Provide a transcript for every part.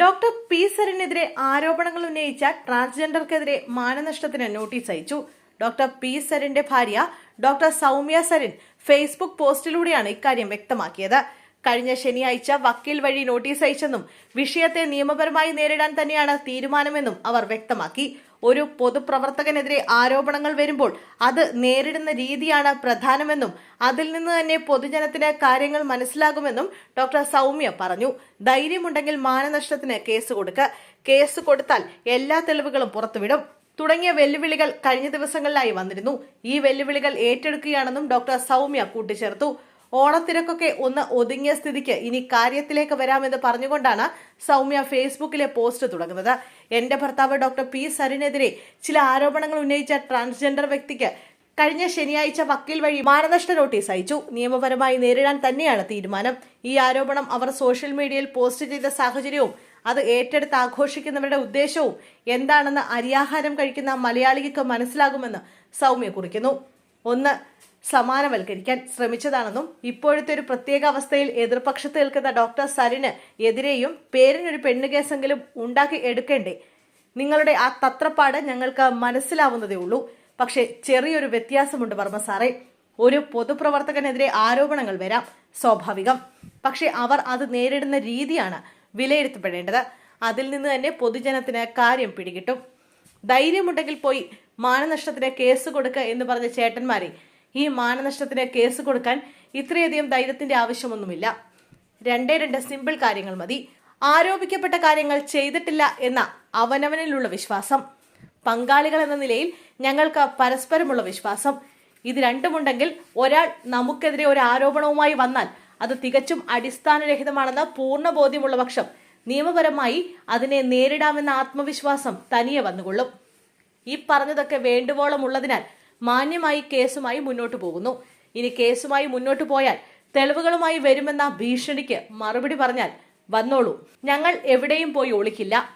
Doctor P സരനെതിരെ ആരോപണങ്ങൾ ഉന്നയിച്ച ട്രാൻസ്ജെൻഡർക്കെതിരെ മാനനഷ്ടത്തിന് നോട്ടീസ് അയച്ചു. ഡോക്ടർ പി സരന്റെ ഭാര്യ ഡോക്ടർ സൗമ്യ സരൻ ഫേസ്ബുക്ക് പോസ്റ്റിലൂടെയാണ് ഇക്കാര്യം വ്യക്തമാക്കിയത്. കഴിഞ്ഞ ശനിയാഴ്ച വക്കീൽ വഴി നോട്ടീസ് അയച്ചെന്നും വിഷയത്തെ നിയമപരമായി നേരിടാൻ തന്നെയാണ് തീരുമാനമെന്നും അവർ വ്യക്തമാക്കി. ഒരു പൊതുപ്രവർത്തകനെതിരെ ആരോപണങ്ങൾ വരുമ്പോൾ അത് നേരിടുന്ന രീതിയാണ് പ്രധാനമെന്നും അതിൽ നിന്ന് തന്നെ പൊതുജനത്തിന് കാര്യങ്ങൾ മനസ്സിലാകുമെന്നും ഡോക്ടർ സൗമ്യ പറഞ്ഞു. ധൈര്യമുണ്ടെങ്കിൽ മാനനഷ്ടത്തിന് കേസ് കൊടുക്കുക കേസ് കൊടുത്താൽ എല്ലാ തെളിവുകളും പുറത്തുവിടും. തുടങ്ങിയ വെല്ലുവിളികൾ കഴിഞ്ഞ ദിവസങ്ങളിലായി വന്നിരുന്നു. ഈ വെല്ലുവിളികൾ ഏറ്റെടുക്കുകയാണെന്നും ഡോക്ടർ സൗമ്യ കൂട്ടിച്ചേർത്തു. ഓണത്തിരക്കൊക്കെ ഒന്ന് ഒതുങ്ങിയ സ്ഥിതിക്ക് ഇനി കാര്യത്തിലേക്ക് വരാമെന്ന് പറഞ്ഞുകൊണ്ടാണ് സൗമ്യ ഫേസ്ബുക്കിലെ പോസ്റ്റ് തുടങ്ങുന്നത്. എന്റെ ഭർത്താവ് ഡോക്ടർ പി സരിനെതിരെ ചില ആരോപണങ്ങൾ ഉന്നയിച്ച ട്രാൻസ്ജെൻഡർ വ്യക്തിക്ക് കഴിഞ്ഞ ശനിയാഴ്ച വക്കീൽ വഴി മാനനഷ്ട നോട്ടീസ് അയച്ചു. നിയമപരമായി നേരിടാൻ തന്നെയാണ് തീരുമാനം. ഈ ആരോപണം അവർ സോഷ്യൽ മീഡിയയിൽ പോസ്റ്റ് ചെയ്ത സാഹചര്യവും അത് ഏറ്റെടുത്ത് ആഘോഷിക്കുന്നവരുടെ ഉദ്ദേശവും എന്താണെന്ന് അരിയാഹാരം കഴിക്കുന്ന മലയാളിക്ക് മനസ്സിലാകുമെന്ന് സൗമ്യ കുറിക്കുന്നു. ഒന്ന് സമാനവൽക്കരിക്കാൻ ശ്രമിച്ചതാണെന്നും ഇപ്പോഴത്തെ ഒരു പ്രത്യേക അവസ്ഥയിൽ എതിർപക്ഷത്ത് നിൽക്കുന്ന ഡോക്ടർ സരിന് എതിരെയും പേരിനൊരു പെണ്ണുകേസെങ്കിലും ഉണ്ടാക്കി എടുക്കേണ്ടേ? നിങ്ങളുടെ ആ തത്രപ്പാട് ഞങ്ങൾക്ക് മനസ്സിലാവുന്നതേ ഉള്ളൂ. പക്ഷേ ചെറിയൊരു വ്യത്യാസമുണ്ട് വർമ്മ സാറേ. ഒരു പൊതുപ്രവർത്തകനെതിരെ ആരോപണങ്ങൾ വരാം സ്വാഭാവികം. പക്ഷേ അവർ അത് നേരിടുന്ന രീതിയാണ് വിലയിരുത്തപ്പെടേണ്ടത്. അതിൽ നിന്ന് തന്നെ പൊതുജനത്തിന് കാര്യം പിടികിട്ടും. ധൈര്യമുണ്ടെങ്കിൽ പോയി മാനനഷ്ടത്തിന് കേസ് കൊടുക്കുക എന്ന് പറഞ്ഞ ചേട്ടന്മാരെ. ഈ മാനനഷ്ടത്തിന് കേസ് കൊടുക്കാൻ ഇത്രയധികം ധൈര്യത്തിന്റെ ആവശ്യമൊന്നുമില്ല. രണ്ടേ രണ്ട് സിമ്പിൾ കാര്യങ്ങൾ മതി. ആരോപിക്കപ്പെട്ട കാര്യങ്ങൾ ചെയ്തിട്ടില്ല എന്ന അവനവനിലുള്ള വിശ്വാസം. പങ്കാളികൾ എന്ന നിലയിൽ ഞങ്ങൾക്ക് പരസ്പരമുള്ള വിശ്വാസം. ഇത് രണ്ടുമുണ്ടെങ്കിൽ ഒരാൾ നമുക്കെതിരെ ഒരു ആരോപണവുമായി വന്നാൽ അത് തികച്ചും അടിസ്ഥാനരഹിതമാണെന്ന് പൂർണ ബോധ്യമുള്ള പക്ഷം നിയമപരമായി അതിനെ നേരിടാമെന്ന ആത്മവിശ്വാസം തനിയെ വന്നുകൊള്ളും. ഈ പറഞ്ഞതൊക്കെ വേണ്ടുവോളം ഉള്ളതിനാൽ മാന്യമായി കേസുമായി മുന്നോട്ടു പോകുന്നു. ഇനി കേസുമായി മുന്നോട്ടു പോയാൽ തെളിവുകളുമായി വരുമെന്ന ഭീഷണിക്ക് മറുപടി പറഞ്ഞാൽ വന്നോളൂ. ഞങ്ങൾ എവിടെയും പോയി ഒളിക്കില്ല.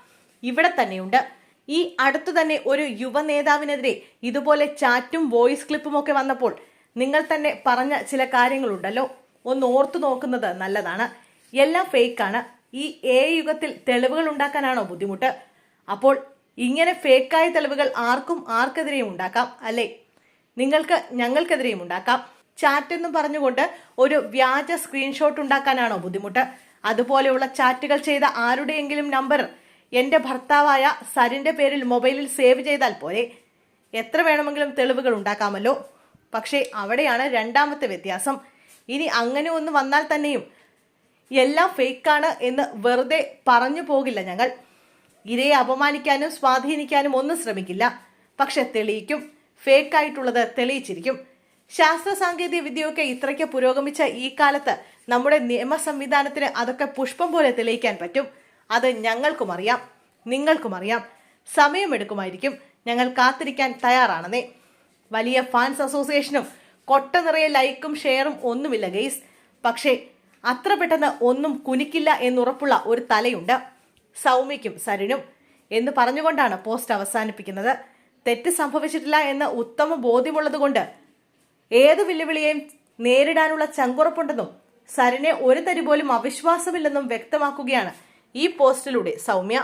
ഇവിടെ തന്നെയുണ്ട്. ഈ അടുത്തു തന്നെ ഒരു യുവ നേതാവിനെതിരെ ഇതുപോലെ ചാറ്റും വോയിസ് ക്ലിപ്പും ഒക്കെ വന്നപ്പോൾ നിങ്ങൾ തന്നെ പറഞ്ഞ ചില കാര്യങ്ങളുണ്ടല്ലോ. ഒന്ന് ഓർത്തു നോക്കുന്നത് നല്ലതാണ്. എല്ലാം ഫേക്കാണ്. ഈ എ യുഗത്തിൽ തെളിവുകൾ ഉണ്ടാക്കാനാണോ ബുദ്ധിമുട്ട്? അപ്പോൾ ഇങ്ങനെ ഫേക്കായ തെളിവുകൾ ആർക്കും ആർക്കെതിരെയും ഉണ്ടാക്കാം അല്ലേ? നിങ്ങൾക്ക് ഞങ്ങൾക്കെതിരെയും ഉണ്ടാക്കാം. ചാറ്റ് എന്ന് പറഞ്ഞുകൊണ്ട് ഒരു വ്യാജ സ്ക്രീൻഷോട്ട് ഉണ്ടാക്കാനാണോ ബുദ്ധിമുട്ട്? അതുപോലെയുള്ള ചാറ്റുകൾ ചെയ്ത ആരുടെയെങ്കിലും നമ്പർ എന്റെ ഭർത്താവായ സരിന്റെ പേരിൽ മൊബൈലിൽ സേവ് ചെയ്താൽ പോലെ എത്ര വേണമെങ്കിലും തെളിവുകൾ ഉണ്ടാക്കാമല്ലോ. പക്ഷേ അവിടെയാണ് രണ്ടാമത്തെ വ്യത്യാസം. ഇനി അങ്ങനെ ഒന്ന് വന്നാൽ തന്നെയും എല്ലാം ഫേക്കാണ് എന്ന് വെറുതെ പറഞ്ഞു പോകില്ല ഞങ്ങൾ. ഇരയെ അപമാനിക്കാനും സ്വാധീനിക്കാനും ഒന്നും ശ്രമിക്കില്ല. പക്ഷെ തെളിയിക്കും. ഫേക്കായിട്ടുള്ളത് തെളിയിച്ചിരിക്കും. ശാസ്ത്ര സാങ്കേതിക വിദ്യയൊക്കെ ഇത്രയ്ക്ക് പുരോഗമിച്ച ഈ കാലത്ത് നമ്മുടെ നിയമ സംവിധാനത്തിന് അതൊക്കെ പുഷ്പം പോലെ തെളിയിക്കാൻ പറ്റും. അത് ഞങ്ങൾക്കും അറിയാം. നിങ്ങൾക്കും അറിയാം. സമയമെടുക്കുമായിരിക്കും. ഞങ്ങൾ കാത്തിരിക്കാൻ തയ്യാറാണെന്നേ. വലിയ ഫാൻസ് അസോസിയേഷനും കൊട്ട നിറയെ ലൈക്കും ഷെയറും ഒന്നുമില്ല ഗെയ്സ്. പക്ഷേ അത്ര പെട്ടെന്ന് ഒന്നും കുനിക്കില്ല എന്നുറപ്പുള്ള ഒരു തലയുണ്ട് സൗമ്യയ്ക്കും സരിനും എന്ന് പറഞ്ഞുകൊണ്ടാണ് പോസ്റ്റ് അവസാനിപ്പിക്കുന്നത്. തെറ്റ് സംഭവിച്ചിട്ടില്ല എന്ന ഉത്തമ ബോധ്യമുള്ളതുകൊണ്ട് ഏത് വെല്ലുവിളിയെയും നേരിടാനുള്ള ചങ്കുറപ്പുണ്ടെന്നും സരിനെ ഒരു തരി പോലും അവിശ്വാസമില്ലെന്നും വ്യക്തമാക്കുകയാണ് ഈ പോസ്റ്റിലൂടെ സൗമ്യ.